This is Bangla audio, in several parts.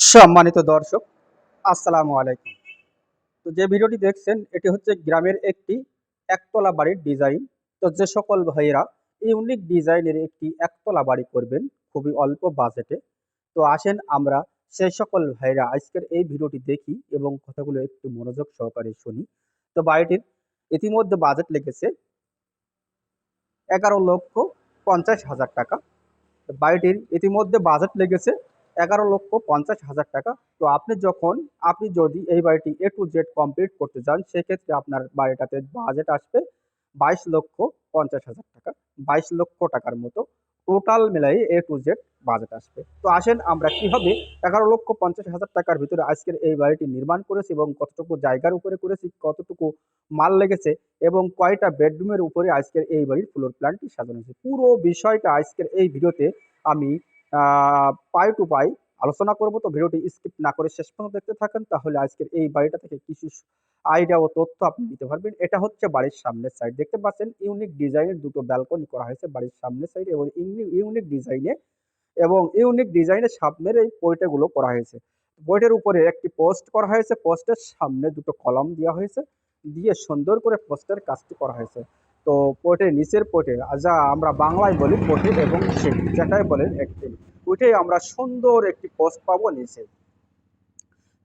সম্মানিত দর্শক, আসসালামু আলাইকুম। তো যে ভিডিওটি দেখছেন, এটি হচ্ছে গ্রামের একটি একতলা বাড়ির ডিজাইন। তো যে সকল ভাইয়েরা ইউনিক ডিজাইনের একটি একতলা বাড়ি করবেন, খুবই অল্প বাজেটে। তো আসেন আমরা সেই সকল ভাইরা আজকের এই ভিডিওটি দেখি এবং কথাগুলো একটু মনোযোগ সহকারে শুনি। তো বাড়িটির ইতিমধ্যে বাজেট লেগেছে এগারো লক্ষ পঞ্চাশ হাজার টাকা। বাড়িটির ইতিমধ্যে বাজেট লেগেছে এগারো লক্ষ পঞ্চাশ হাজার টাকা। তো আপনি যখন, আপনি যদি এই বাড়িটি এ টু জেড কমপ্লিট করতে চান, সেক্ষেত্রে আপনার বাড়িটাতে বাজেট আসবে বাইশ লক্ষ পঞ্চাশ হাজার টাকা। বাইশ লক্ষ টাকার মতো টোটাল মিলাই এ টু জেড বাজেট আসবে। তো আসেন আমরা কীভাবে এগারো লক্ষ পঞ্চাশ হাজার টাকার ভিতরে আজকের এই বাড়িটি নির্মাণ করেছি এবং কতটুকু জায়গার উপরে করেছি, কতটুকু মাল লেগেছে এবং কয়টা বেডরুমের উপরে আজকের এই বাড়ির ফ্লোর প্ল্যানটি সাজানো হয়েছে। পুরো বিষয়টা আজকের এই ভিডিওতে আমি পাই টু পাই আলোচনা করব। তো ভিডিওটি স্কিপ না করে শেষ পর্যন্ত দেখতে থাকেন, তাহলে আজকের এই বাড়িটা থেকে কিছু আইডিয়া ও তথ্য আপনি নিতে পারবেন। এটা হচ্ছে বাড়ির সামনের সাইড দেখতে পাচ্ছেন ইউনিক ডিজাইনের দুটো ব্যালকনি করা হয়েছে বাড়ির সামনের সাইড এবং ইউনিক ডিজাইনে এবং ইউনিক ডিজাইনের সামনের এই পয়টাগুলো করা হয়েছে। বইটার উপরে একটি পোস্ট করা হয়েছে। পোস্টের সামনে দুটো কলম দেওয়া হয়েছে। দিয়ে সুন্দর করে পোস্টের কাজটি করা হয়েছে। তো পোটে নিচের পোটে যা আমরা বাংলায় বলি পোটে এবং সেট, যেটাই বলেন একটি। ওইটাই আমরা সুন্দর একটি পোস্ট পাবো নিচে।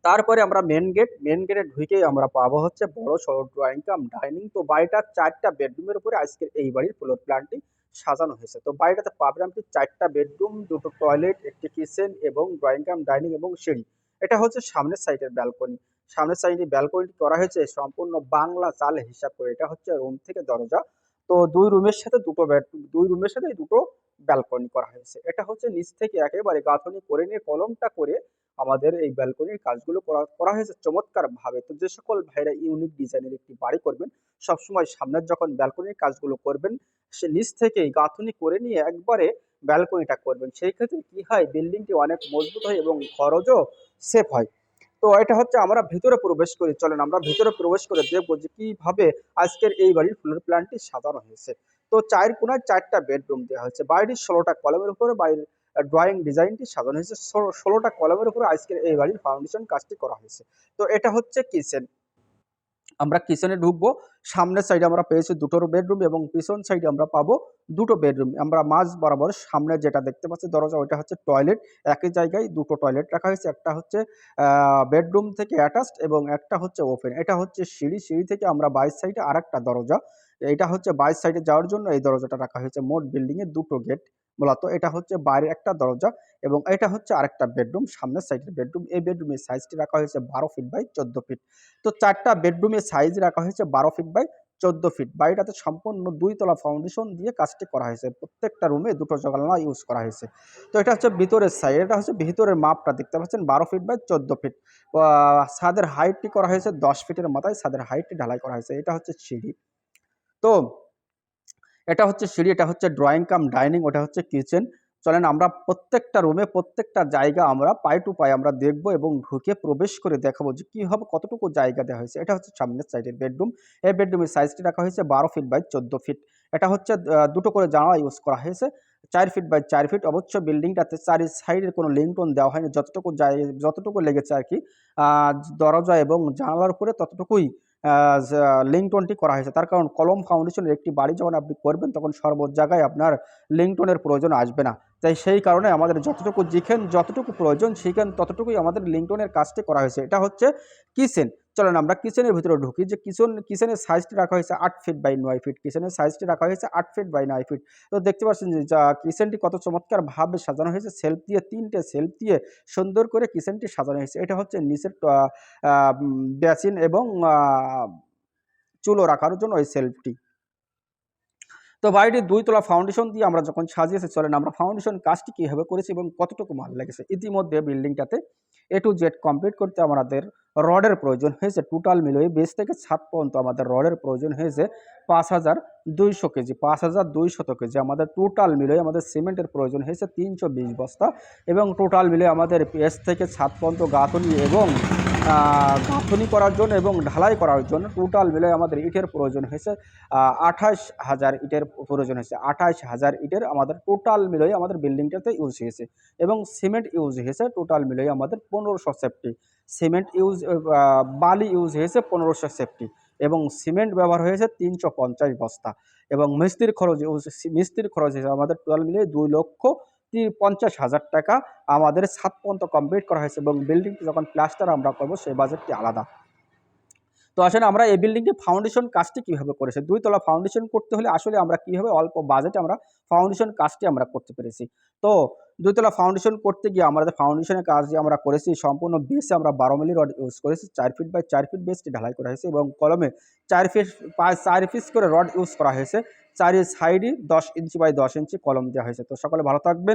তারপরে আমরা মেন গেট মেন গেটে ঢুকেই আমরা পাবো হচ্ছে বড় সড়ো ড্রয়িং কাম ডাইনিং তো বাড়িটার চারটা বেডরুমের উপরে আজকের এই বাড়ির ফ্লোর প্ল্যানটি সাজানো হয়েছে। তো বাড়িটাতে পাবেন আপনি চারটা বেডরুম দুটো টয়লেট একটি কিচেন এবং ড্রয়িং কাম ডাইনিং এবং সিঁড়ি। এটা হচ্ছে সামনের সাইডের ব্যালকনি সামনের সাইডে ব্যালকনিটি করা হয়েছে, সম্পূর্ণ বাংলা চাল হিসাব করে। এটা হচ্ছে রুম থেকে দরজা। তো দুই রুমের সাথে দুটো দুই রুমের সাথে দুটো ব্যালকনি করা হয়েছে। এটা হচ্ছে নিচ থেকে একেবারে গাঁথনি করে নিয়ে কলমটা করে আমাদের এই ব্যালকনির কাজগুলো করা করা হয়েছে চমৎকার ভাবে তো যে সকল ভাইরা ইউনিক ডিজাইনের একটি বাড়ি করবেন, সবসময় সামনের যখন ব্যালকনির কাজগুলো করবেন, সে নিচ থেকেই গাঁথনি করে নিয়ে একবারে ব্যালকনিটা করবেন। সেই ক্ষেত্রে কি হয়? বিল্ডিংটি অনেক মজবুত হয় এবং খরচও সেফ হয়। তো এটা হচ্ছে আমরা ভিতরে প্রবেশ করি। চলেন আমরা ভিতরে প্রবেশ করে দেখব যে কীভাবে আজকের এই বাড়ির ফ্লোর প্ল্যানটি সাজানো হয়েছে। তো চার কোনায় চারটা বেডরুম দেওয়া হয়েছে। বাড়িটির ষোলোটা কলমের উপরে বাড়ির ড্রয়িং ডিজাইনটি সাজানো হয়েছে। ষোলোটা কলমের উপরে আজকের এই বাড়ির ফাউন্ডেশন কাজটি করা হয়েছে। তো এটা হচ্ছে কিচেন। আমরা কিচেনে ঢুকবো, সামনের সাইডে আমরা পেয়েছি দুটোর বেডরুম এবং পিছন সাইডে আমরা পাবো দুটো বেডরুম আমরা মাঝ বরাবর সামনে যেটা দেখতে পাচ্ছি দরজা, ওইটা হচ্ছে টয়লেট একই জায়গায় দুটো টয়লেট রাখা হয়েছে, একটা হচ্ছে বেডরুম থেকে অ্যাটাচড এবং একটা হচ্ছে ওপেন এটা হচ্ছে সিঁড়ি সিঁড়ি থেকে আমরা বাইশ সাইডে আর একটা দরজা। এটা হচ্ছে বাইশ সাইডে যাওয়ার জন্য এই দরজাটা রাখা হয়েছে। মোট বিল্ডিংয়ে দুটো গেট মূলত এটা হচ্ছে বাইরের একটা দরজা এবং এটা হচ্ছে আরেকটা বেডরুম, সামনের সাইডের বেডরুম। এই বেডরুমের সাইজটি রাখা হয়েছে বারো ফিট বাই চোদ্দ ফিট তো চারটা বেডরুমের সাইজ রাখা হয়েছে বারো ফিট বাই চোদ্দ ফিট বাড়িটাতে সম্পূর্ণ দুইতলা ফাউন্ডেশন দিয়ে কাজটি করা হয়েছে। প্রত্যেকটা রুমে দুটো জানালা ইউজ করা হয়েছে। তো এটা হচ্ছে ভিতরের সাইড এটা হচ্ছে ভিতরের মাপটা দেখতে পাচ্ছেন বারো ফিট বাই চোদ্দ ফিট ছাদের হাইটটি করা হয়েছে দশ ফিটের মাথায়। ছাদের হাইটটি ঢালাই করা হয়েছে। এটা হচ্ছে সিঁড়ি। তো এটা হচ্ছে সিঁড়ি, এটা হচ্ছে ড্রয়িং কাম ডাইনিং ওটা হচ্ছে কিচেন চলেন আমরা প্রত্যেকটা রুমে প্রত্যেকটা জায়গা আমরা পাই টু পাই আমরা দেখব এবং ঢুকে প্রবেশ করে দেখাবো যে কীভাবে কতটুকু জায়গা দেওয়া হয়েছে। এটা হচ্ছে সামনের সাইডের বেডরুম এই বেডরুমের সাইজটি রাখা হয়েছে বারো ফিট বাই চোদ্দ ফিট এটা হচ্ছে দুটো করে জানালা ইউজ করা হয়েছে। চার ফিট বাই চার ফিট অবশ্য বিল্ডিংটাতে চারি সাইডের কোনো লিঙ্কটন দেওয়া হয়নি। যতটুকু যতটুকু লেগেছে আর কি দরজা এবং জানালার উপরে ততটুকুই লিঙ্কটনটি করা হয়েছে। তার কারণ কলম ফাউন্ডেশনের একটি বাড়ি যখন আপনি করবেন, তখন সর্ব জায়গায় আপনার লিঙ্কটনের প্রয়োজন আসবে না। তাই সেই কারণে আমাদের যতটুকু যেখান যতটুকু প্রয়োজন সেখান ততটুকুই আমাদের লিঙ্কটনের কাজটি করা হয়েছে। এটা হচ্ছে কিচেন। চলেন আমরা কিচেনের ভিতরে ঢুকি যে কিচেন কিচেনের সাইজটি রাখা হয়েছে আট ফিট বাই নয় ফিট কিচেনের সাইজটি রাখা হয়েছে আট ফিট বাই নয় ফিট তো দেখতে পাচ্ছেন যে, যা কিচেনটি কত চমৎকারভাবে সাজানো হয়েছে সেলফ দিয়ে তিনটে সেলফ দিয়ে সুন্দর করে কিচেনটি সাজানো হয়েছে। এটা হচ্ছে নিচের বেসিন এবং চুলো রাখার জন্য ওই সেলফটি তো বাড়িটির দুইতলা ফাউন্ডেশন দিয়ে আমরা যখন সাজিয়েছি, চলেন আমরা ফাউন্ডেশন কাজটি কীভাবে করেছি এবং কতটুকু মাল লেগেছে। ইতিমধ্যে বিল্ডিংটাতে এ টু জেড কমপ্লিট করতে আমাদের রডের প্রয়োজন হয়েছে টোটাল মিলিয়ে বেস থেকে ছাদ পর্যন্ত আমাদের রডের প্রয়োজন হয়েছে পাঁচ হাজার দুইশো কেজি, পাঁচ হাজার দুইশত কেজি। আমাদের টোটাল মিলিয়ে আমাদের সিমেন্টের প্রয়োজন হয়েছে তিনশো বিশ বস্তা এবং টোটাল মিলিয়ে আমাদের পেস থেকে ছাদ পর্যন্ত গাঁথনি এবং গাঁথনি করার জন্য এবং ঢালাই করার জন্য টোটাল মিলে আমাদের ইটের প্রয়োজন হয়েছে আঠাশ হাজার ইটের প্রয়োজন হয়েছে। আঠাশ হাজার ইটের আমাদের টোটাল মিলে আমাদের বিল্ডিংটাতে ইউজ হয়েছে এবং সিমেন্ট ইউজ হয়েছে। টোটাল মিলে আমাদের পনেরোশো সেফটি সিমেন্ট ইউজ বালি ইউজ হয়েছে পনেরোশো সেফটি এবং সিমেন্ট ব্যবহার হয়েছে তিনশো পঞ্চাশ বস্তা। এবং মিস্ত্রির খরচ মিস্ত্রির খরচ হয়েছে আমাদের টোটাল মিলিয়ে দুই লক্ষ পঞ্চাশ হাজার টাকা। আমাদের সাত পর্যন্ত কমপ্লিট করা হয়েছে এবং বিল্ডিংটি যখন প্লাস্টার আমরা করব, সেই বাজেটটি আলাদা। তো আসলে আমরা এই বিল্ডিংটি ফাউন্ডেশন কাজটি কীভাবে করেছি? দুইতলা ফাউন্ডেশন করতে হলে আসলে আমরা কীভাবে অল্প বাজেটে আমরা ফাউন্ডেশন কাজটি আমরা করতে পেরেছি? তো দুইতলা ফাউন্ডেশন করতে গিয়ে আমাদের ফাউন্ডেশনের কাজ যে আমরা করেছি, সম্পূর্ণ বেসে আমরা বারো মিলি রড ইউজ করেছি। চার ফিট বাই চার ফিট বেসটি ঢালাই করা হয়েছে এবং কলমে চার ফিট পাঁচ চার পিস করে রড ইউজ করা হয়েছে। চারি সাইডই দশ ইঞ্চি বাই দশ ইঞ্চি কলম দেওয়া হয়েছে। তো সকলে ভালো থাকবেন।